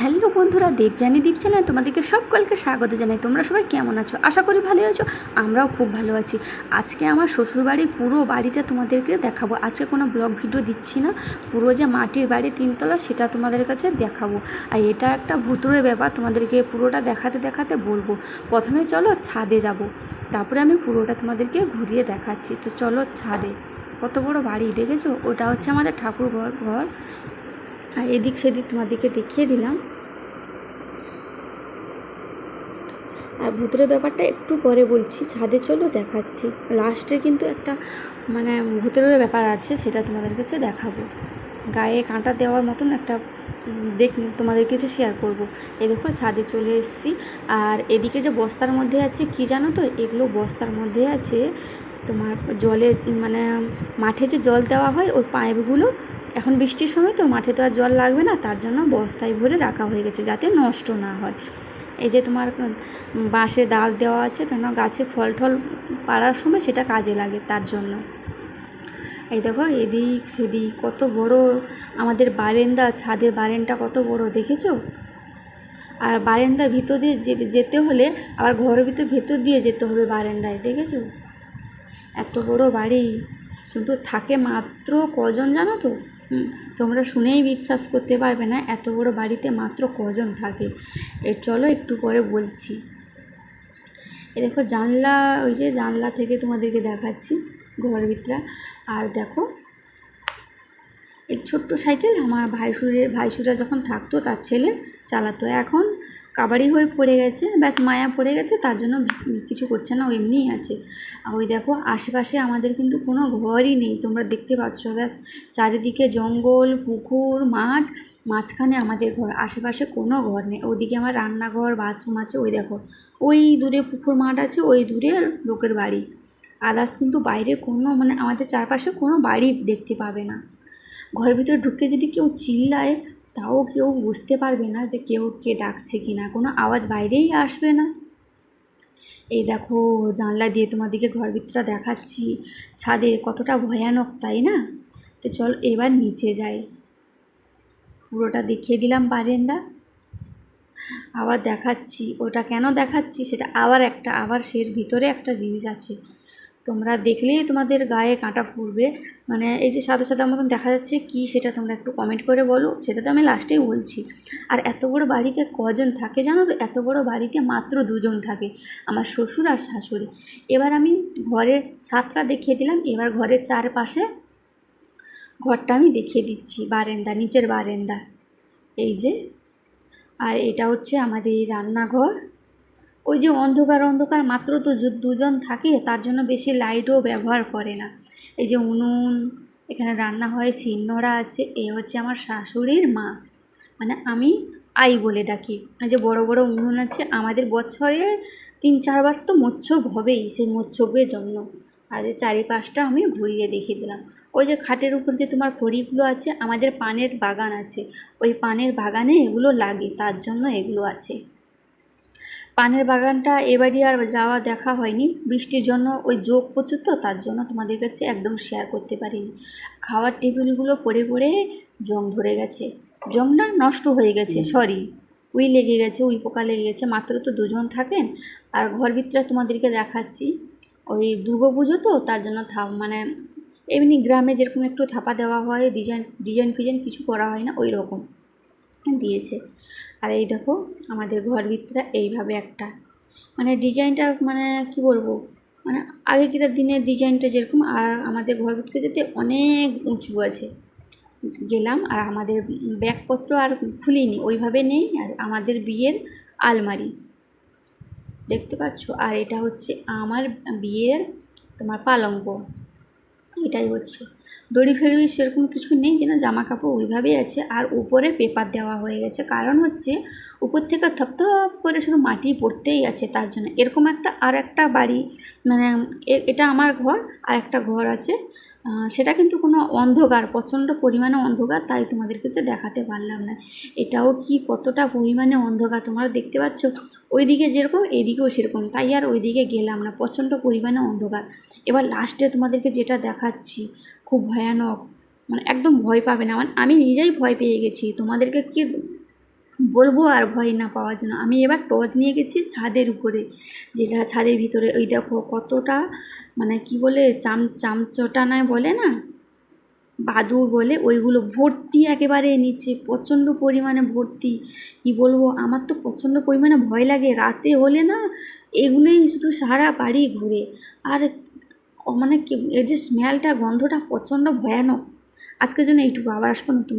Hello বন্ধুরা, দেবযানী দীপ channel তোমাদেরকে সকলকে স্বাগত জানাই। তোমরা সবাই কেমন আছো? আশা করি ভালো আছো, আমরাও খুব ভালো আছি। আজকে আমার শ্বশুরবাড়ির পুরো বাড়িটা তোমাদেরকে দেখাবো। আজকে কোনো ব্লগ ভিডিও দিচ্ছি না। পুরো যে মাটির বাড়ি তিনতলা, সেটা তোমাদের কাছে দেখাবো। আর এটা একটা ভুতুরের ব্যাপার, তোমাদেরকে পুরোটা দেখাতে দেখাতে বলব। প্রথমে চলো ছাদে যাব। তারপরে আমি পুরোটা তোমাদেরকে ঘুরিয়ে দেখাচ্ছি। তো চলো ছাদে। কত বড় বাড়ি, দেখেছ? ওটা হচ্ছে আমাদের ঠাকুর ঘর ঘর। আর এদিক সেদিক তোমাদেরকে দেখিয়ে দিলাম। আর ভূতের ব্যাপারটা একটু পরে বলছি, ছাদে চলো দেখাচ্ছি। লাস্টে কিন্তু একটা মানে ভূতের ব্যাপার আছে, সেটা তোমাদের কাছে দেখাবো। গায়ে কাঁটা দেওয়ার মতন একটা দেখ তোমাদের কাছে শেয়ার করব। এ দেখো, ছাদে চলে এসেছি। আর এদিকে যে বস্তার মধ্যে আছে, কি জানো তো? এগুলো বস্তার মধ্যে আছে তোমার জলে মানে মাঠে যে জল দেওয়া হয়, ওই পাইপগুলো এখন বৃষ্টির সময় তো মাঠে তো আর জল লাগবে না, তার জন্য বস্তায় ভরে রাখা হয়ে গেছে যাতে নষ্ট না হয়। এই যে তোমার বাঁশে ডাল দেওয়া আছে কেন গাছে ফল টল পাড়ার সময় সেটা কাজে লাগে তার জন্য। এই দেখো, এদিক সেদিক কত বড় আমাদের বারেন্দা, ছাদের বারেনটা কত বড়, দেখেছ? আর বারেন্দার ভিতর দিয়ে যেতে হলে আবার ঘরের ভিতর ভেতর দিয়ে যেতে হবে বারেন্দায়, দেখেছ? এত বড় বাড়ি, কিন্তু থাকে মাত্র কজন জানো তো? তোমরা শুনেই বিশ্বাস করতে পারবে না, এত বড় বাড়িতে মাত্র কজন থাকে। এ, চলো একটু পরে বলছি। এ, দেখো জানলা, ওই যে জানলা থেকে তোমাদেরকে দেখাচ্ছি ঘর ভিতরা আর দেখো, এই ছোট্ট সাইকেল আমার ভাইসুরে, ভাইসুরা যখন থাকতো, তার ছেলে চালাতো। এখন কাবাডি হয়ে পড়ে গেছে, ব্যাস মায়া পড়ে গেছে, তার জন্য কিছু করছে না, ও এমনিই আছে। আর ওই দেখো, আশেপাশে আমাদের কিন্তু কোনো ঘরই নেই, তোমরা দেখতে পাচ্ছ, ব্যাস চারিদিকে জঙ্গল, পুকুর, মাঠ, মাঝখানে আমাদের ঘর, আশেপাশে কোনো ঘর নেই। ওদিকে আমার রান্নাঘর, বাথরুম আছে, ওই দেখো, ওই দূরে পুকুর মাঠ আছে, ওই দূরে লোকের বাড়ি। আদার্স কিন্তু বাইরে কোনো মানে আমাদের চারপাশে কোনো বাড়ি দেখতে পাবে না। ঘরের ভিতরে ঢুকে যদি কেউ চিল্লায় তাও কেউ বুঝতে পারবে না যে কেউ কে ডাকছে কি না। কোনো আওয়াজ বাইরেই আসবে না। এই দেখো, জানলা দিয়ে তোমাদেরকে ঘর ভিতরটা দেখাচ্ছি। ছাদে কতটা ভয়ানক, তাই না? তো চল এবার নিচে যাই। পুরোটা দেখিয়ে দিলাম বারেন্দা। আবার দেখাচ্ছি, ওটা কেন দেখাচ্ছি সেটা আবার একটা, আবার সের ভিতরে একটা জিনিস আছে। তোমরা দেখলেই তোমাদের গায়ে কাঁটা ফুরবে মানে এই যে সাদা সাদা মতন দেখা যাচ্ছে, কি সেটা তোমরা একটু কমেন্ট করে বলো সেটা তো আমি লাস্টেই বলছি। আর এত বড় বাড়িতে কজন থাকে জানো তো? এত বড় বাড়িতে মাত্র দুজন থাকে, আমার শ্বশুর আর শাশুড়ি। এবার আমি ঘরের ছাদটা দেখিয়ে দিলাম, এবার ঘরের চারপাশে ঘরটা আমি দেখিয়ে দিচ্ছি, বারেন্দা, নিচের বারেন্দা। এই যে, আর এটা হচ্ছে আমাদের রান্নাঘর। ওই যে অন্ধকার অন্ধকার মাত্র তো দুজন থাকে, তার জন্য বেশি লাইটও ব্যবহার করে না। এই যে উনুন, এখানে রান্না হয় চিন্নরা আছে, এ হচ্ছে আমার শাশুড়ির মা। মানে আমি আই বলে ডাকি। এই যে বড় বড় উনুন আছে, আমাদের বছরে তিন, চারবার তো মোচ্ছব হবেই, সেই মোচ্ছবের জন্য। আর চারিপাশটা আমি ঘুরিয়ে দেখিয়ে দিলাম। ওই যে খাটের উপর যে তোমার খড়িগুলো আছে, আমাদের পানের বাগান আছে। ওই পানের বাগানে এগুলো লাগে, তার জন্য এগুলো আছে। পানের বাগানটা এবারই আর যাওয়া দেখা হয়নি। বৃষ্টির জন্য ওই যোগ প্রচুর তো তার জন্য তোমাদের কাছে একদম শেয়ার করতে পারিনি। খাওয়ার টেবিলগুলো পড়ে পড়ে জং ধরে গেছে। জং না নষ্ট হয়ে গেছে সরি উই লেগে গেছে উই পোকা লেগে গেছে মাত্র তো দুজন থাকেন। আর ঘর ভিতরে তোমাদেরকে দেখাচ্ছি। ওই দুর্গা পুজো তো তার জন্য থা মানে এমনি গ্রামে যেরকম একটু থাপা দেওয়া হয় ডিজাইন ডিজাইন ফিজাইন কিছু করা হয় না ওই রকম দিয়েছে। আর এই দেখো, আমাদের ঘর ভিতরা এইভাবে একটা। মানে ডিজাইনটা মানে কি বলব? মানে আগেকার দিনের ডিজাইনটা যেরকম, আর আমাদের ঘর ভিতরে যেতে অনেক উঁচু আছে। গেলাম, আর আমাদের ব্যাগপত্র আর খুলিনি, ওইভাবে নেই, আর আমাদের বিয়ের আলমারি। দেখতে পাচ্ছ? আর এটা হচ্ছে আমার বিয়ের তোমার পালঙ্ক। এটাই হচ্ছে। দড়ি ফেড়ি সেরকম কিছু নেই, যেন জামা কাপড় ওইভাবেই আছে। আর উপরে পেপার দেওয়া হয়ে গেছে। কারণ হচ্ছে, উপর থেকে থপথপ করে শুধু মাটি পড়তেই আছে তার জন্য। এরকম একটা আর একটা বাড়ি মানে এটা আমার ঘর, আর একটা ঘর আছে। সেটা কিন্তু কোনো অন্ধকার, প্রচণ্ড পরিমাণে অন্ধকার, তাই তোমাদের কাছে দেখাতে পারলাম না। এটাও কি কতটা পরিমাণে অন্ধকার তোমরা দেখতে পাচ্ছ? ওইদিকে যেরকম, এদিকেও সেরকম। তাই আর ওইদিকে গেলাম না, প্রচণ্ড পরিমাণে অন্ধকার। এবার লাস্টে তোমাদেরকে যেটা দেখাচ্ছি খুব ভয়ানক মানে একদম ভয় পাবে না। মানে আমি নিজেই ভয় পেয়ে গেছি। তোমাদেরকে কি বলব আর ভয় না পাওয়ার জন্য। আমি এবার টর্চ নিয়ে গেছি ছাদের উপরে, যেটা ছাদের ভিতরে, ওই দেখো কতটা মানে কি বলে, চাম, চামচটানায় বলে না? বাদুর বলে, ওইগুলো ভর্তি একেবারে নিচে, প্রচণ্ড পরিমাণে ভর্তি। কি বলব, আমার তো প্রচণ্ড পরিমাণে ভয় লাগে। রাতে হলে না, এগুলোই শুধু সারা বাড়ি ঘুরে। আর মানে এর যে স্মেলটা গন্ধটা প্রচণ্ড ভয়ানক। আজকের জন্য এইটুকু আবার আসব নতুন